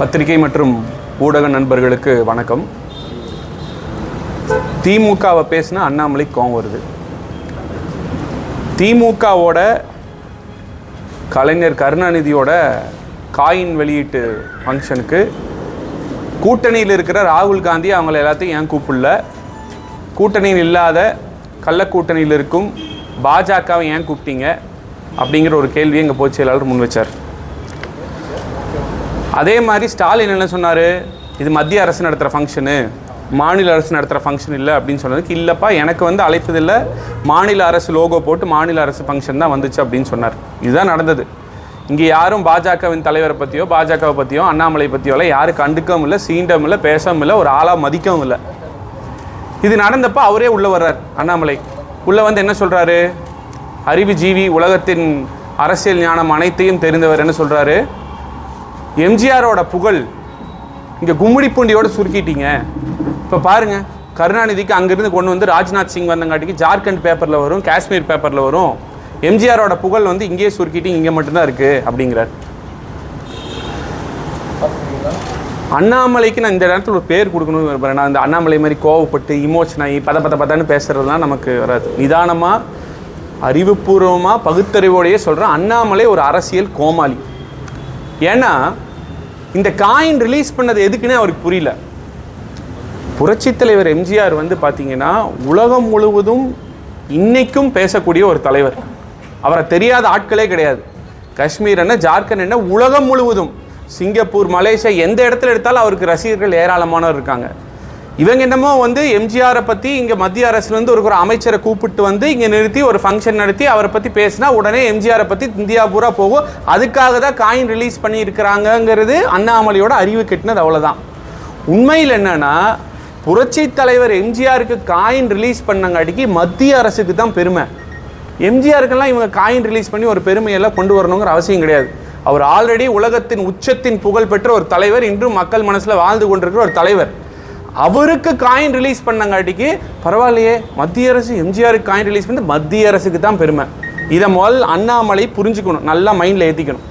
பத்திரிகை மற்றும் ஊடக நண்பர்களுக்கு வணக்கம். திமுகவை பேசினா அண்ணாமலை கோவம் வருது. திமுகவோட கலைஞர் கருணாநிதியோட காயின் வெளியீட்டு ஃபங்க்ஷனுக்கு கூட்டணியில் இருக்கிற ராகுல் காந்தி அவங்கள எல்லாத்தையும் ஏன் கூப்பிடல? கூட்டணியில் இல்லாத கள்ளக்கூட்டணியில் இருக்கும் பாஜகவை ஏன் கூப்பிட்டீங்க? அப்படிங்கிற ஒரு கேள்வியை எங்கள் பொதுச் செயலாளர் முன் வச்சார். அதே மாதிரி ஸ்டாலின் என்ன சொன்னார்? இது மத்திய அரசு நடத்துகிற ஃபங்க்ஷனு மாநில அரசு நடத்துகிற ஃபங்க்ஷன் இல்லை அப்படின்னு சொன்னதுக்கு இல்லைப்பா எனக்கு வந்து அழைத்ததில்லை மாநில அரசு லோகோ போட்டு மாநில அரசு ஃபங்க்ஷன் தான் வந்துச்சு அப்படின்னு சொன்னார். இதுதான் நடந்தது. இங்கே யாரும் பாஜகவின் தலைவரை பற்றியோ பாஜகவை பற்றியோ அண்ணாமலை பற்றியோலாம் யாரும் கண்டுக்கவும் இல்லை சீண்டவும் இல்லை பேசவும் இல்லை ஒரு ஆளாக மதிக்கவும் இல்லை. இது நடந்தப்போ அவரே உள்ளே வர்றார் அண்ணாமலை. உள்ளே வந்து என்ன சொல்கிறாரு அறிவுஜீவி உலகத்தின் அரசியல் ஞானம் அனைத்தையும் தெரிந்தவர் என்ன சொல்கிறாரு எம்ஜிஆரோட புகழ். இங்கே கும்மிடி பூண்டியோடு சுருக்கிட்டீங்க. இப்போ பாருங்க கருணாநிதிக்கு அங்கேருந்து கொண்டு வந்து ராஜ்நாத் சிங் வந்தங்காட்டிக்கு ஜார்க்கண்ட் பேப்பரில் வரும் காஷ்மீர் பேப்பரில் வரும். எம்ஜிஆரோட புகழ் வந்து இங்கேயே சுருக்கிட்டு இங்கே மட்டும்தான் இருக்குது அப்படிங்கிறார். அண்ணாமலைக்கு நான் இந்த நேரத்தில் ஒரு பேர் கொடுக்கணும்னு விரும்புகிறேன் நான் இந்த அண்ணாமலை மாதிரி கோவப்பட்டு இமோஷன் ஆகி பத பத பதான்னு பேசுகிறதுலாம் நமக்கு வராது. நிதானமாக அறிவுபூர்வமாக பகுத்தறிவோடையே சொல்கிறேன் அண்ணாமலை ஒரு அரசியல் கோமாளி. ஏன்னா இந்த காயின் ரிலீஸ் பண்ணது எதுக்குன்னு அவருக்கு புரியல. புரட்சி தலைவர் எம்ஜிஆர் வந்து பார்த்தீங்கன்னா உலகம் முழுவதும் இன்னைக்கும் பேசக்கூடிய ஒரு தலைவர். அவரை தெரியாத ஆட்களே கிடையாது. காஷ்மீர் என்ன ஜார்க்கண்ட் என்ன உலகம் முழுவதும். சிங்கப்பூர் மலேசியா எந்த இடத்துல எடுத்தாலும் அவருக்கு ரசிகர்கள் ஏராளமானவர் இருக்காங்க. இவங்க என்னமோ வந்து எம்ஜிஆரை பற்றி இங்கே மத்திய அரசுலேருந்து ஒரு ஒரு அமைச்சரை கூப்பிட்டு வந்து இங்கே நிறுத்தி ஒரு ஃபங்க்ஷன் நடத்தி அவரை பற்றி பேசினா உடனே எம்ஜிஆரை பற்றி இந்தியா பூரா போகும். அதுக்காக தான் காயின் ரிலீஸ் பண்ணியிருக்கிறாங்கங்கிறது அண்ணாமலையோட அறிவு கெட்டினது அவ்வளோதான் உண்மையில் என்னென்னா புரட்சி தலைவர் எம்ஜிஆருக்கு காயின் ரிலீஸ் பண்ணங்காட்டிக்கு மத்திய அரசுக்கு தான் பெருமை. எம்ஜிஆருக்கெல்லாம் இவங்க காயின் ரிலீஸ் பண்ணி ஒரு பெருமையெல்லாம் கொண்டு வரணுங்கிற அவசியம் கிடையாது. அவர் ஆல்ரெடி உலகத்தின் உச்சத்தின் புகழ் பெற்ற ஒரு தலைவர் இன்றும் மக்கள் மனசில் வாழ்ந்து கொண்டிருக்கிற ஒரு தலைவர். அவருக்கு காயின் ரிலீஸ் பண்ணங்காட்டிக்கு பரவாயில்லையே மத்திய அரசு எம்ஜிஆருக்கு காயின் ரிலீஸ் பண்ணி மத்திய அரசுக்கு தான் பெருமை. இதை முதல் அண்ணாமலை புரிஞ்சுக்கணும் நல்லா மைண்டில் ஏற்றிக்கணும்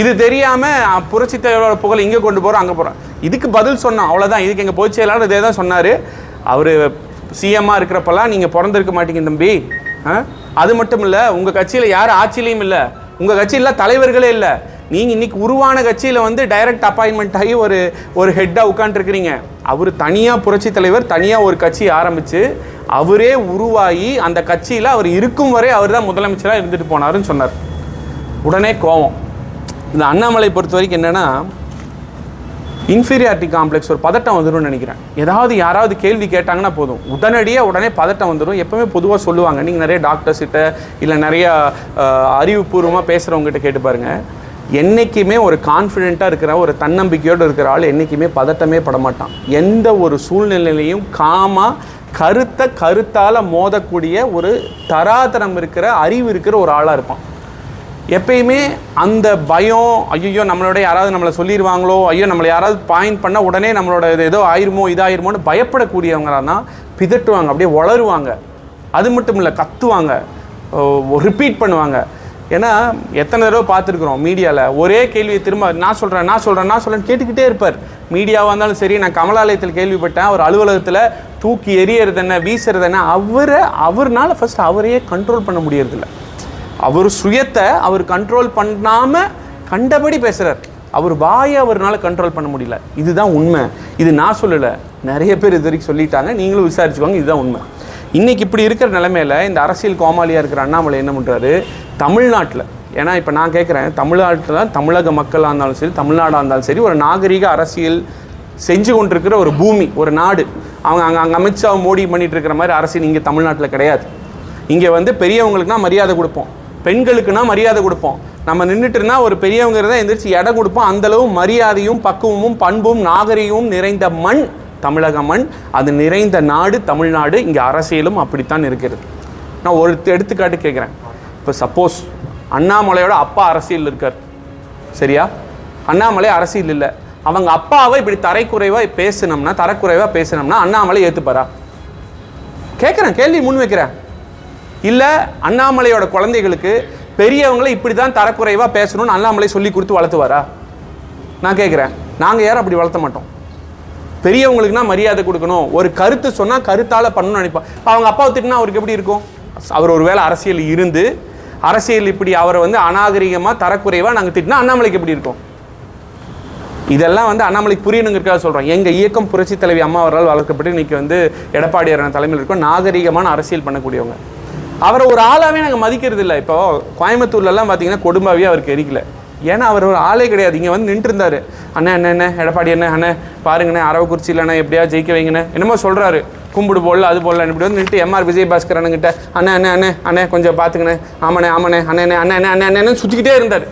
இது தெரியாமல் புரட்சி தலைவரோட புகழ் இங்கே கொண்டு போகிறோம் அங்கே போகிறோம் இதுக்கு பதில் சொன்னோம் அவ்வளோதான் இதுக்கு எங்கள் பொதுச் செயலாளர் இதே தான் சொன்னார். அவர் சிஎம்மாக இருக்கிறப்பெல்லாம் நீங்கள் பிறந்திருக்க மாட்டீங்க தம்பி. ஆ? அது மட்டும் இல்லை உங்கள் கட்சியில் யார் ஆட்சியிலையும் இல்லை உங்கள் கட்சியில் தலைவர்களே இல்லை. நீங்கள் இன்றைக்கி உருவான கட்சியில் வந்து டைரக்ட் அப்பாயின்மெண்ட் ஆகி ஒரு ஒரு ஹெட்டாக உட்காந்துருக்கிறீங்க அவர் தனியாக புரட்சி தலைவர் தனியாக ஒரு கட்சி ஆரம்பித்து அவரே உருவாகி அந்த கட்சியில் அவர் இருக்கும் வரை அவர் தான் முதலமைச்சராக இருந்துட்டு போனாருன்னு சொன்னார். உடனே கோவம். இந்த அண்ணாமலை பொறுத்த வரைக்கும் என்னென்னா இன்ஃபீரியாரிட்டி காம்ப்ளெக்ஸ் ஒரு பதட்டம் வந்துடும் நினைக்கிறேன். ஏதாவது யாராவது கேள்வி கேட்டாங்கன்னா போதும். உடனடியாக உடனே பதட்டம் வந்துடும் எப்பவுமே பொதுவாக சொல்லுவாங்க. நீங்கள் நிறைய டாக்டர்ஸ்கிட்ட இல்லை நிறைய அறிவுபூர்வமாக பேசுகிறவங்ககிட்ட கேட்டு பாருங்கள் என்றைக்குமே ஒரு கான்ஃபிடெண்ட்டாக இருக்கிற ஒரு தன்னம்பிக்கையோடு இருக்கிற ஆள் என்றைக்குமே பதட்டமே படமாட்டான். எந்த ஒரு சூழ்நிலையிலையும் காமாக கருத்தை கருத்தால் மோதக்கூடிய ஒரு தராதரம் இருக்கிற அறிவு இருக்கிற ஒரு ஆளாக இருப்பான். எப்பயுமே அந்த பயம் ஐயோ நம்மளோட யாராவது நம்மளை சொல்லிடுவாங்களோ ஐயோ நம்மளை யாராவது பாயிண்ட் பண்ணால் உடனே நம்மளோட இது ஏதோ ஆயிருமோ இதாயிருமோன்னு பயப்படக்கூடியவங்களாக தான் பிதட்டுவாங்க அப்படியே வளருவாங்க. அது மட்டும் இல்லை கத்துவாங்க. ரிப்பீட் பண்ணுவாங்க. ஏன்னா எத்தனை தடவை பார்த்துருக்குறோம் மீடியாவில் ஒரே கேள்வியை திரும்ப நான் சொல்கிறேன் நான் சொல்கிறேன் நான் சொல்கிறேன் கேட்டுக்கிட்டே இருப்பார். மீடியாவாக இருந்தாலும் சரி நான் கமலாலயத்தில் கேள்விப்பட்டேன் அவர் அலுவலகத்தில் தூக்கி எறியறது என்ன வீசுறது என்ன அவரை அவர்னால ஃபஸ்ட் அவரையே கண்ட்ரோல் பண்ண முடியறதில்ல. அவர் சுயத்தை அவர் கண்ட்ரோல் பண்ணாமல் கண்டபடி பேசுகிறார் அவர் வாயை அவர்னால கண்ட்ரோல் பண்ண முடியல. இதுதான் உண்மை. இது நான் சொல்லலை. நிறைய பேர் இது வரைக்கும் சொல்லிட்டாங்க. நீங்களும் விசாரிச்சுக்கோங்க. இதுதான் உண்மை. இன்றைக்கி இப்படி இருக்கிற நிலைமையில இந்த அரசியல் கோமாளியாக இருக்கிற அண்ணாமலை என்ன பண்ணுறாரு தமிழ்நாட்டில். ஏன்னா இப்போ நான் கேட்குறேன் தமிழ்நாட்டில் தமிழக மக்களாக இருந்தாலும் சரி தமிழ்நாடாக இருந்தாலும் சரி ஒரு நாகரிக அரசியல் செஞ்சு கொண்டிருக்கிற ஒரு பூமி ஒரு நாடு. அவங்க அங்கே அங்கே அமித்ஷா மோடி பண்ணிகிட்டு இருக்கிற மாதிரி அரசியல் இங்கே தமிழ்நாட்டில் கிடையாது. இங்கே வந்து பெரியவங்களுக்குனா மரியாதை கொடுப்போம். பெண்களுக்குனா மரியாதை கொடுப்போம். நம்ம நின்றுட்டு ஒரு பெரியவங்க தான் எந்திரிச்சு இடம் கொடுப்போம். அந்தளவு மரியாதையும் பக்குவமும் பண்பும் நாகரிகமும் நிறைந்த மண் தமிழக மண் அது நிறைந்த நாடு தமிழ்நாடு இங்கே அரசியலும் அப்படித்தான் இருக்கிறது. நான் ஒரு எடுத்துக்காட்டு கேட்குறேன் இப்போ சப்போஸ் அண்ணாமலையோட அப்பா அரசியல் இருக்கார். சரியா? அண்ணாமலை அரசியல் இல்லை. அவங்க அப்பாவை இப்படி தரைக்குறைவாக பேசினோம்னா தரக்குறைவாக பேசினோம்னா அண்ணாமலை ஏற்றுப்பாரா கேட்குறேன் கேள்வி முன் வைக்கிறேன். இல்லை அண்ணாமலையோட குழந்தைகளுக்கு பெரியவங்களை இப்படி தான் தரக்குறைவாக பேசணும்னு அண்ணாமலை சொல்லி கொடுத்து வளர்த்துவாரா? நான் கேட்குறேன் நாங்கள் யாரும் அப்படி வளர்த்த மாட்டோம். பெரியவங்களுக்குனா மரியாதை கொடுக்கணும். ஒரு கருத்து சொன்னால் கருத்தால் பண்ணணும்னு நினைப்பா. அவங்க அப்பாவை திட்டினா அவருக்கு எப்படி இருக்கும்? அவர் ஒரு வேளை அரசியல் இருந்து அரசியல் இப்படி அவரை வந்து அநாகரிகமாக தரக்குறைவாக நாங்கள் திட்டினா அண்ணாமலைக்கு எப்படி இருக்கும்? இதெல்லாம் வந்து அண்ணாமலைக்கு புரியணுங்கிறக்காக சொல்கிறோம் எங்கள் இயக்கம் புரட்சி தலைவி அம்மா அவரால் வளர்க்கப்பட்டு இன்னைக்கு வந்து எடப்பாடியார் தலைமையில் இருக்கோம். நாகரிகமான அரசியல் பண்ணக்கூடியவங்க. அவரை ஒரு ஆளாகவே நாங்கள் மதிக்கிறது இல்லை இப்போ கோயம்புத்தூர்லலாம் பார்த்தீங்கன்னா கொடும்பாவே அவருக்கு எரிக்கலை. ஏன்னா அவர் ஒரு ஆளே கிடையாது இங்கே வந்து நின்று அண்ணா அண்ணே என்ன எடப்பாடி அண்ணன் அண்ணே பாருங்கண்ணே அரவக்குறிச்சியில் அண்ணே எப்படியா ஜெயிக்க வைங்கண்ணே என்னமோ சொல்கிறாரு கும்பிடு போடல அது போடல இப்படி வந்து நின்று எம்ஆர் விஜயபாஸ்கர் அண்ணங்கிட்ட அண்ணே அண்ணே அண்ணே அண்ணே கொஞ்சம் பார்த்துக்கண்ணே ஆமாண்ணே ஆமாண்ணே அண்ணே அண்ணே அண்ணே அண்ணே அண்ணே சுற்றிக்கிட்டே இருந்தார்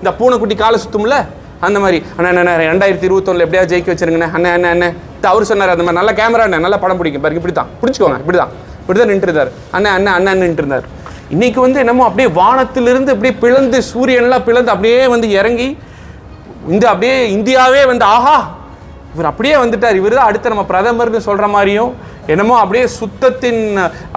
இந்த பூனைக்குட்டி காலை சுத்தும்ல அந்த மாதிரி அண்ணா அண்ணா ரெண்டாயிரத்தி இருபத்தொன்னில் எப்படியா ஜெயிக்க வச்சிருங்கண்ணே அண்ணே அண்ணே அண்ணே அவர் சொன்னார் அந்த மாதிரி நல்ல கேமரா அண்ணே நல்லா படம் பிடிக்கும் பாருங்க இப்படி தான் பிடிச்சிக்கோங்க இப்படி தான் இப்படி தான் நின்றுருந்தார் அண்ணே அண்ணா அண்ணன் நின்றுருந்தார் இன்றைக்கி இன்னைக்கு வந்து என்னமோ அப்படியே வானத்திலிருந்து அப்படியே பிளந்து சூரியன்லாம் பிளந்து அப்படியே வந்து இறங்கி இந்த அப்படியே இந்தியாவே வந்து ஆஹா இவர் அப்படியே வந்துட்டார். இவர் தான் அடுத்த நம்ம பிரதமர்னு சொல்கிற மாதிரியும் என்னமோ அப்படியே சுத்தத்தின்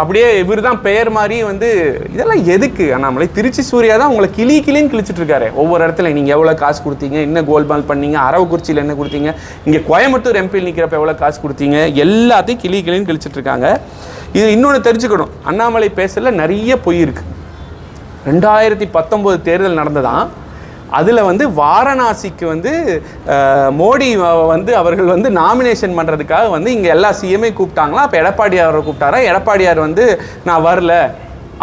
அப்படியே இவர் தான் பெயர் மாதிரி வந்து இதெல்லாம் எதுக்கு? அண்ணாமலை திருச்சி சூர்யா தான் உங்களை கிளி கிளின்னு கிழிச்சிட்ருக்காரு. ஒவ்வொரு இடத்துல நீங்கள் எவ்வளோ காசு கொடுத்தீங்க என்ன கோல்பால் பண்ணீங்க அரவக்குறிச்சியில் என்ன கொடுத்தீங்க இங்கே கோயம்புத்தூர் எம்பியில் நிற்கிறப்ப எவ்வளோ காசு கொடுத்தீங்க எல்லாத்தையும் கிளி கிளின்னு கிழிச்சிட்டு இருக்காங்க இது இன்னொன்று தெரிஞ்சுக்கணும். அண்ணாமலை பேசல நிறைய பொய் இருக்குது ரெண்டாயிரத்தி பத்தொம்போது தேர்தல் நடந்ததான். அதில் வந்து வாரணாசிக்கு வந்து மோடி வந்து அவர்கள் வந்து நாமினேஷன் பண்ணுறதுக்காக வந்து இங்கே எல்லா சிஎம்ஐ கூப்பிட்டாங்களா? அப்போ எடப்பாடியாரை கூப்பிட்டாரா? எடப்பாடியார் வந்து நான் வரல.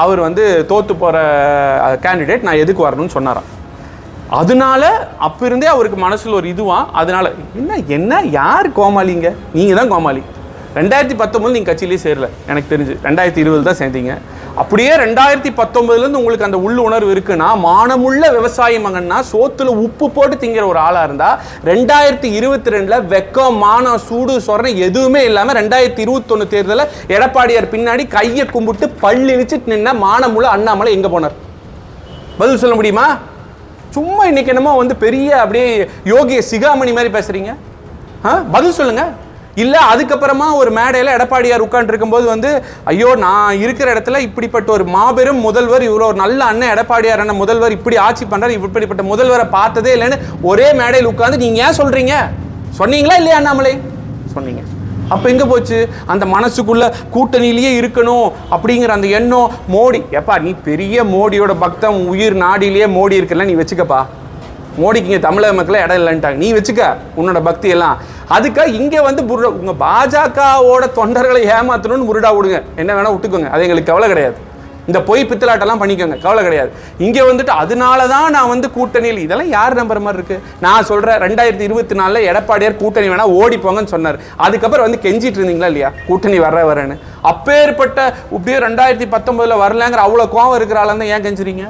அவர் வந்து தோற்று போகிற கேண்டிடேட் நான் எதுக்கு வரணும்னு சொன்னாராம். அதனால அப்போ இருந்தே அவருக்கு மனசில் ஒரு இதுவாக அதனால என்ன என்ன? யார் கோமாளிங்க? நீங்கள் தான் கோமாளி. ரெண்டாயிரத்தி பத்தொம்பது நீங்கள் கட்சியிலேயே சேரல. எனக்கு தெரிஞ்சு. ரெண்டாயிரத்தி இருபது தான் சேர்ந்தீங்க. அப்படியே ரெண்டாயிரத்தி பத்தொம்பதுலேருந்து உங்களுக்கு அந்த உள்ள உணர்வு இருக்குன்னா மானமுள்ள விவசாய மகன்னா சோத்துல உப்பு போட்டு திங்கிற ஒரு ஆளாக இருந்தால் ரெண்டாயிரத்தி இருபத்தி ரெண்டில் வெக்கம் மானம் சூடு சொரணை எதுவுமே இல்லாமல் ரெண்டாயிரத்தி இருபத்தொன்னு தேர்தலில் எடப்பாடியார் பின்னாடி கையை கும்பிட்டு பள்ளி இழிச்சிட்டு நின்ன மானமுள்ள அண்ணாமலை எங்கே போனார்? பதில் சொல்ல முடியுமா? சும்மா இன்னைக்கு என்னமோ வந்து பெரிய அப்படியே யோகிய சிகாமணி மாதிரி பேசுறீங்க. ஆ? பதில் சொல்லுங்கள் இல்ல அதுக்கப்புறமா ஒரு மேடையில எடப்பாடியார் உட்கார்ந்து இருக்கும்போது வந்து ஐயோ நான் இருக்கிற இடத்துல இப்படிப்பட்ட ஒரு மாபெரும் முதல்வர் இவ்வளோ ஒரு நல்ல அண்ணன் எடப்பாடியார் அண்ணன் முதல்வர் இப்படி ஆட்சி பண்றாரு இப்படிப்பட்ட முதல்வரை பார்த்ததே இல்லைன்னு ஒரே மேடையில் உட்கார்ந்து நீங்க ஏன் சொல்றீங்க? சொன்னீங்களா இல்லையா அண்ணாமலை? சொன்னீங்க. அப்ப எங்க போச்சு? அந்த மனசுக்குள்ள கூட்டணியிலேயே இருக்கணும் அப்படிங்கிற அந்த எண்ணம் மோடி. எப்பா நீ பெரிய மோடியோட பக்தன் உன் உயிர் நாடியிலேயே மோடி இருக்குல்ல நீ வச்சுக்கப்பா. மோடிக்கு இங்க தமிழக மக்கள் இடம் இல்லைன்ட்டாங்க. நீ வச்சுக்க உன்னோட பக்தி எல்லாம் அதுக்காக இங்கே வந்து புருடா உங்கள் பாஜகவோட தொண்டர்களை ஏமாற்றணும்னு புருடா விடுங்க. என்ன வேணால் விட்டுக்கோங்க. அது எங்களுக்கு கவலை கிடையாது. இந்த பொய் பித்தலாட்டெல்லாம் பண்ணிக்கோங்க. கவலை கிடையாது. இங்கே வந்துட்டு அதனால தான் நான் வந்து கூட்டணியில் இதெல்லாம் யார் நம்புற மாதிரி இருக்கு? நான் சொல்கிறேன் ரெண்டாயிரத்தி இருபத்தி நாலில் எடப்பாடியார் கூட்டணி வேணால் ஓடி போங்கன்னு சொன்னார். அதுக்கப்புறம் வந்து கெஞ்சிட்டு இருந்தீங்களா இல்லையா? கூட்டணி வர வரேன்னு. அப்பேற்பட்ட இப்படியே ரெண்டாயிரத்தி பத்தொன்பதுல வரலங்கிற அவ்வளோ கோவம் இருக்கிற ஏன் கெஞ்சுறீங்க?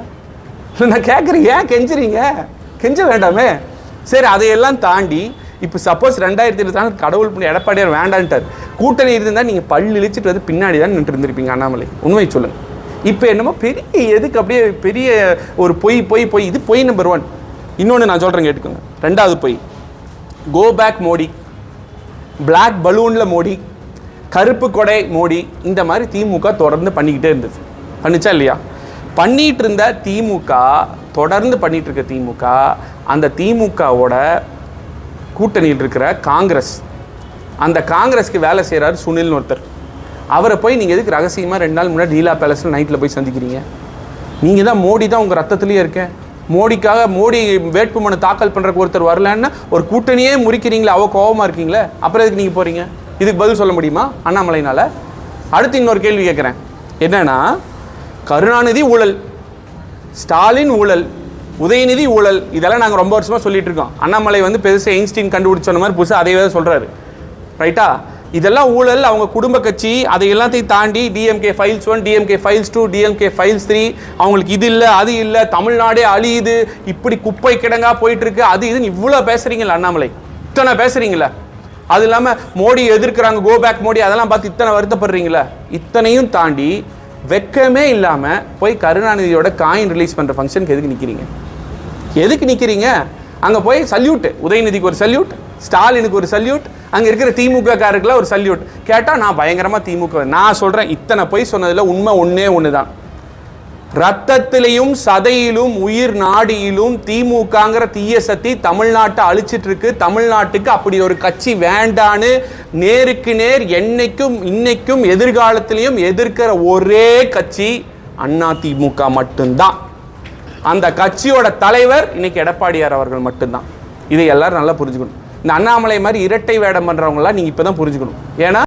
நான் கேட்குறேன் ஏன் கெஞ்சுறீங்க? கெஞ்ச வேண்டாமே. சரி அதையெல்லாம் தாண்டி இப்போ சப்போஸ் ரெண்டாயிரத்தி இருபத்தி கடவுள் பண்ணி எடப்பாடியார் வேண்டான்ட்டார். கூட்டணி இருந்தால் நீங்கள் பல் இழிச்சிட்டு வந்து பின்னாடி தான் நின்று இருந்திருப்பீங்க அண்ணாமலை. உண்மை சொல்லுங்க. இப்போ என்னமோ பெரிய எதுக்கு அப்படியே பெரிய ஒரு பொய் பொய் பொய் இது பொய் நம்பர் ஒன் இன்னொன்று நான் சொல்கிறேன் கேட்டுக்கோங்க. ரெண்டாவது பொய். Go back Modi. பிளாக் பலூனில் மோடி. கருப்பு கொடை மோடி. இந்த மாதிரி திமுக தொடர்ந்து பண்ணிக்கிட்டே இருந்தது. பண்ணிச்சா இல்லையா? பண்ணிகிட்டு இருந்த திமுக தொடர்ந்து பண்ணிகிட்டு இருக்க திமுக அந்த திமுகவோட கூட்டணியில் இருக்கிற காங்கிரஸ். அந்த காங்கிரஸ்க்கு வேலை செய்கிறார் சுனில்னு ஒருத்தர். அவரை போய் நீங்கள் எதுக்கு ரகசியமாக ரெண்டு நாள் முன்னாடி லீலா பேலஸில் நைட்டில் போய் சந்திக்கிறீங்க? நீங்கள் தான் மோடி தான் உங்கள் ரத்தத்துலேயே இருக்கேன் மோடிக்காக மோடி வேட்புமனு தாக்கல் பண்ணுறக்கு ஒருத்தர் வரலன்னா ஒரு கூட்டணியே முறிக்கிறீங்களே அவள் கோபமாக இருக்கீங்களே அப்புறம் எதுக்கு நீங்கள் போகிறீங்க இதுக்கு பதில் சொல்ல முடியுமா? அண்ணாமலைனால் அடுத்து இன்னொரு கேள்வி கேட்குறேன். என்னென்னா கருணாநிதி ஊழல் ஸ்டாலின் ஊழல் உதயநிதி ஊழல் இதெல்லாம் நாங்கள் ரொம்ப வருஷமாக சொல்லிட்டு இருக்கோம். அண்ணாமலை வந்து பெருசாக ஐன்ஸ்டீன் கண்டுபிடிச்ச மாதிரி புதுசாக அதே தான் சொல்கிறாரு ரைட்டா இதெல்லாம் ஊழல் அவங்க குடும்ப கட்சி அதை எல்லாத்தையும் தாண்டி DMK files one DMK files two DMK files three அவங்களுக்கு இது இல்லை அது இல்லை தமிழ்நாடே அழியுது இப்படி குப்பை கிடங்கா போயிட்டுருக்கு அது இதுன்னு இவ்வளோ பேசுகிறீங்களா அண்ணாமலை? இத்தனை பேசுறீங்களா அது இல்லாமல் மோடி எதிர்க்கிறாங்க கோ பேக் மோடி அதெல்லாம் பார்த்து இத்தனை வருத்தப்படுறீங்களா இத்தனையும் தாண்டி வெக்கமே இல்லாமல் போய் கருணாநிதியோட காயின் ரிலீஸ் பண்ணுற ஃபங்க்ஷனுக்கு எதுக்கு நிற்கிறீங்க எதுக்கு நிற்கிறீங்க அங்கே போய் சல்யூட் உதயநிதிக்கு ஒரு சல்யூட் ஸ்டாலினுக்கு ஒரு சல்யூட் அங்கே இருக்கிற திமுக காருக்குலாம் ஒரு சல்யூட் கேட்டால் நான் பயங்கரமாக திமுக நான் சொல்கிறேன் இத்தனை பொய் சொன்னதில் உண்மை ஒன்றே ஒன்று தான் ரத்தத்திலையும் சதையிலும் உயிர் நாடியிலும் திமுகங்கிற தீய சக்தி தமிழ்நாட்டை அழிச்சிட்டு இருக்கு தமிழ்நாட்டுக்கு அப்படி ஒரு கட்சி வேண்டான்னு நேருக்கு நேர் என்னைக்கும் இன்னைக்கும் எதிர்காலத்திலையும் எதிர்க்கிற ஒரே கட்சி அண்ணா திமுக மட்டும்தான். அந்த கட்சியோட தலைவர் இன்னைக்கு எடப்பாடியார் அவர்கள் மட்டும்தான். இதை எல்லாரும் நல்லா புரிஞ்சுக்கணும். இந்த அண்ணாமலை மாதிரி இரட்டை வேடம் பண்றவங்களாம் நீங்க இப்பதான் புரிஞ்சுக்கணும். ஏன்னா